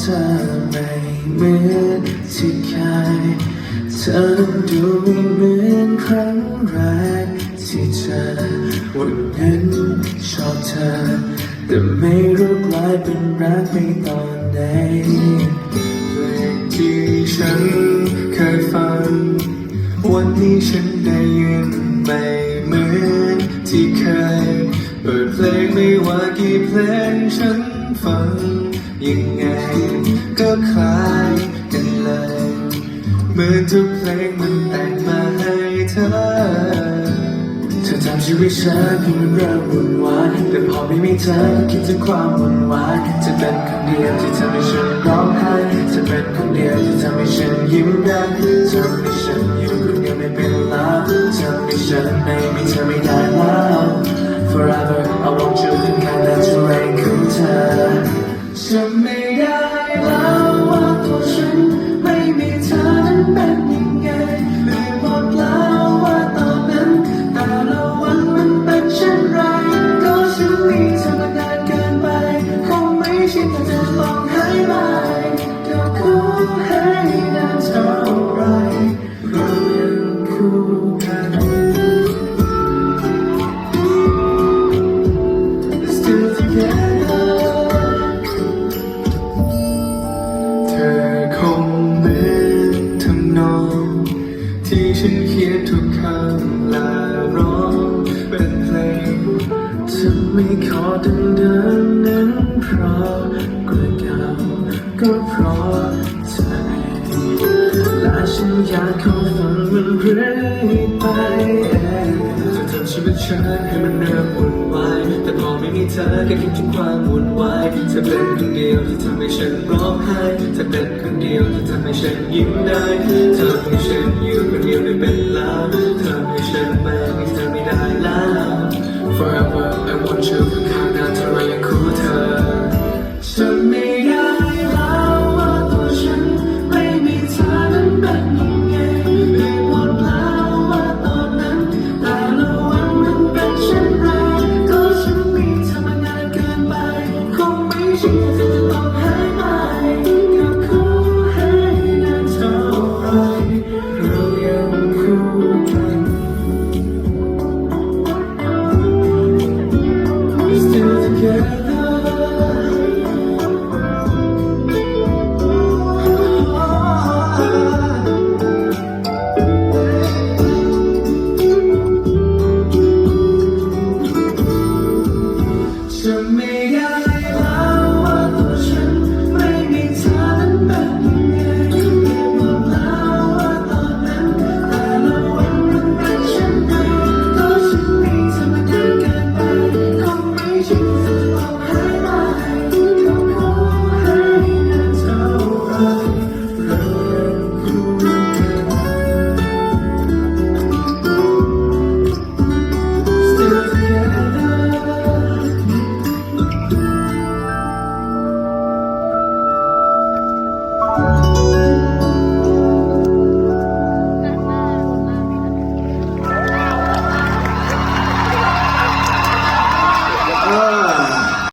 เธอไม่เหมือนที่เคยเธอดูไม่เหมือนครั้งแรกที่เธอวันนั้นชอบเธอ แต่ไม่รู้กลายเป็นรักในตอนไหนเพลงที่ฉันเคยฟัง วันนี้ฉันได้ยินไม่เหมือนที่เคยเปิดเพลงไม่ว่ากี่เพลง ฉันฟัง ยังไงก็คล้ายกันเลย เหมือนทุกเพลงมันแต่งมาให้เธอ เธอทำชีวิตฉันให้มันเริ่มวุ่นวายแต่พอไม่มีเธอคิดถึงความวุ่นวายจะเป็นคนเดียวที่ทำให้ฉันร้องไห้จะเป็นคนเดียวที่ทำให้ฉันยิ้มได้ทำให้ฉันอยู่คนเดียวไม่เป็นล้วทำให้ฉันไม่ ฉันเขียนทุกคำลาร้องเป็นเพลงจะไม่ขอดึงเดินนั้นเพราะกลัวเก่าก็เพราะเธอและฉันอยากขอฟังมันเรื่อย ชีวิตฉันให้มันเริ่มวุ่นวายแต่พอไม่มีเธอแค่คิดถึงความวุ่นวายเธอเป็นคนเดียวที่ทำให้ฉันร้องไห้เธอเป็นคนเดียวที่ทำให้ฉันยิ้มได้เธอให้ฉันอยู่คนเดียวได้เป็นล้วเธอให้ฉันไม่มีเธอไม่ได้แล้ว